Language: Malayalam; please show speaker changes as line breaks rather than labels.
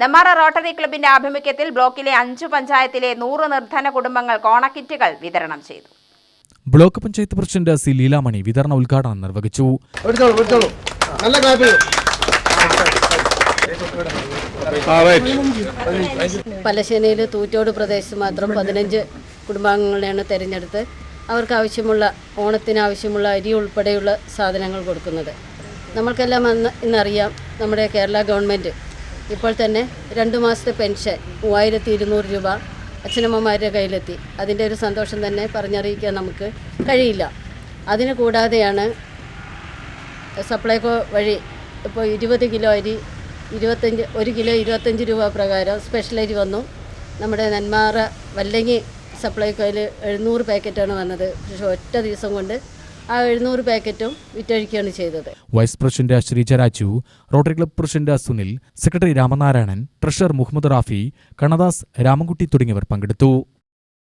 നെമ്മാറ റോട്ടറി ക്ലബിന്റെ ആഭിമുഖ്യത്തിൽ ബ്ലോക്കിലെ അഞ്ചു പഞ്ചായത്തിലെ നൂറ് നിർധന കുടുംബങ്ങൾ കോണക്കിറ്റുകൾ വിതരണം ചെയ്തു.
Block panchayat president C Leelamani വിതരണ ഉദ്ഘാടനം നിർവഹിച്ചു.
പലശ്ശേനയിൽ തൂറ്റോട് പ്രദേശത്ത് മാത്രം പതിനഞ്ച് കുടുംബാംഗങ്ങളെയാണ് തിരഞ്ഞെടുത്ത് അവർക്ക് ആവശ്യമുള്ള ഓണത്തിന് ആവശ്യമുള്ള അരി ഉൾപ്പെടെയുള്ള സാധനങ്ങൾ കൊടുക്കുന്നത്. നമ്മൾക്കെല്ലാം അന്ന് ഇന്നറിയാം നമ്മുടെ കേരള ഗവൺമെന്റ് ഇപ്പോൾ തന്നെ രണ്ട് മാസത്തെ പെൻഷൻ മൂവായിരത്തി ഇരുന്നൂറ് രൂപ അച്ഛനമ്മമാരുടെ കയ്യിലെത്തി. അതിന്റെ ഒരു സന്തോഷം തന്നെ പറഞ്ഞറിയിക്കാൻ നമുക്ക് കഴിയില്ല. അതിന് കൂടാതെയാണ് സപ്ലൈകോ വഴി ഇപ്പോൾ ഇരുപത് കിലോ അരി ഇരുപത്തഞ്ച് ഒരു കിലോ ഇരുപത്തഞ്ച് രൂപ പ്രകാരം സ്പെഷ്യൽ അരി വന്നു. നമ്മുടെ നെന്മാറ വല്ലങ്ങി സപ്ലൈകോയിൽ എഴുന്നൂറ് പാക്കറ്റാണ് വന്നത്. പക്ഷേ ഒറ്റ ദിവസം കൊണ്ട് ആ എഴുന്നൂറ് പാക്കറ്റും വിറ്റഴിക്കുകയാണ് ചെയ്തത്.
Vice president Sreeja Raju rotary club president Sunil secretary Ramanarayanan treasurer Muhammad Rafi Kanadas Ramankutty തുടങ്ങിയവർ പങ്കെടുത്തു.